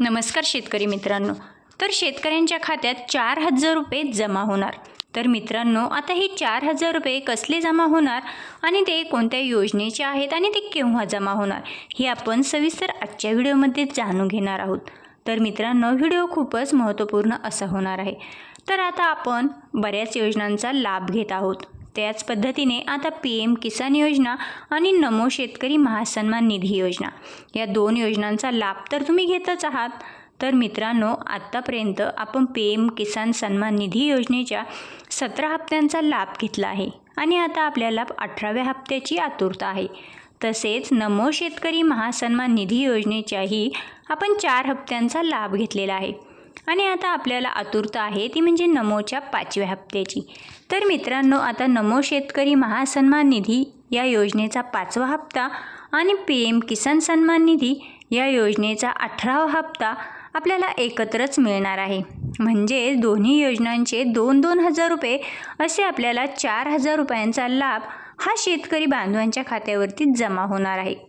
नमस्कार शेतकरी मित्रांनो. तर शेतकऱ्यांच्या खात्यात चार हजार रुपये जमा होणार. तर मित्रांनो आता हे चार हजार रुपये कसले जमा होणार आणि ते कोणत्या योजनेचे आहेत आणि ते केव्हा जमा होणार हे आपण सविस्तर आजच्या व्हिडिओमध्ये जाणून घेणार आहोत. तर मित्रांनो व्हिडिओ खूपच महत्त्वपूर्ण असा होणार आहे. तर आता आपण बऱ्याच योजनांचा लाभ घेत आहोत. त्याच पद्धतीने आता पी एम किसान योजना आणि नमो शेतकरी महासन्मान निधी योजना. या दोन योजनांचा लाभ तर तुम्ही घेतच आहात. तर मित्रांनो आत्तापर्यंत आपण पी एम किसान सन्मान निधी योजनेच्या सतरा हप्त्यांचा लाभ घेतला आहे आणि आता आपल्याला अठराव्या हप्त्याची आतुरता आहे. तसेच नमो शेतकरी महासन्मान निधी योजनेच्याही आपण चार हप्त्यांचा लाभ घेतलेला आहे. आणि आता आपल्याला आतुरता आहे ती म्हणजे नमोच्या पाचव्या हप्त्याची. तर मित्रांनो आता नमो शेतकरी महासन्मान निधी या योजनेचा पाचवा हप्ता आणि पी एम किसान सन्मान निधी या योजनेचा अठरावा हप्ता आपल्याला एकत्रच मिळणार आहे. म्हणजे दोन्ही योजनांचे दोन दोन हजार रुपये असे आपल्याला चार हजार रुपयांचा लाभ हा शेतकरी बांधवांच्या खात्यावरती जमा होणार आहे.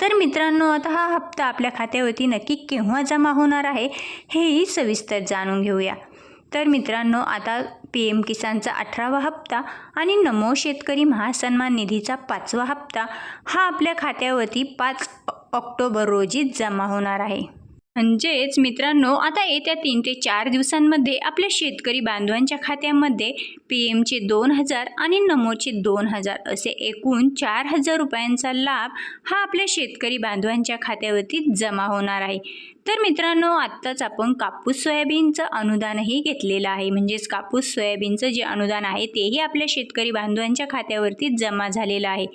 तर मित्रांनो आता हा हप्ता आपल्या खात्यावरती नक्की केव्हा जमा होणार आहे हेही सविस्तर जाणून घेऊया. तर मित्रांनो आता पी एम किसानचा अठरावा हप्ता आणि नमो शेतकरी महासन्मान निधीचा पाचवा हप्ता हा आपल्या खात्यावरती पाच ऑक्टोबर रोजी जमा होणार आहे. म्हणजेच मित्रांनो आता येत्या तीन ते चार दिवसांमध्ये आपल्या शेतकरी बांधवांच्या खात्यामध्ये पी एमचे दोन हजार आणि नमोचे दोन हजार असे एकूण चार हजार रुपयांचा लाभ हा आपल्या शेतकरी बांधवांच्या खात्यावरती जमा होणार आहे. तर मित्रांनो आत्ताच आपण कापूस सोयाबीनचं अनुदानही घेतलेलं आहे. म्हणजेच कापूस सोयाबीनचं जे अनुदान आहे तेही आपल्या शेतकरी बांधवांच्या खात्यावरती जमा झालेलं आहे.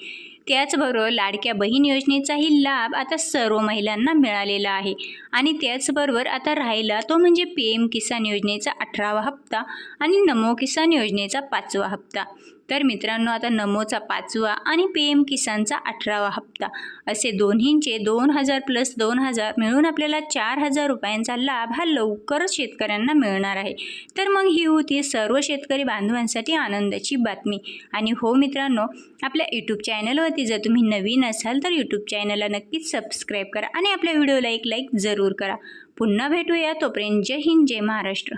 त्याचबरोबर लाडक्या बहीण योजनेचाही लाभ आता सर्व महिलांना मिळालेला आहे. आणि त्याचबरोबर आता राहिला तो म्हणजे पी एम किसान योजनेचा अठरावा हप्ता आणि नमो किसान योजनेचा पाचवा हप्ता. तर मित्रांनो आता नमोचा पाचवा आणि पी एम किसानचा अठरावा हप्ता. असे दोन्हींचे दोन हजार प्लस दोन हजार मिळून आपल्याला चार हजार रुपयांचा लाभ हा लवकरच शेतकऱ्यांना मिळणार आहे. तर मग ही होती सर्व शेतकरी बांधवांसाठी आनंदाची बातमी. आणि हो मित्रांनो आपल्या यूट्यूब चॅनलवरती जर तुम्ही नवीन असाल तर यूट्यूब चॅनलला नक्कीच सबस्क्राईब करा आणि आपल्या व्हिडिओला एक लाईक जरूर करा. पुन्हा भेटूया तोपर्यंत जय हिंद जय महाराष्ट्र.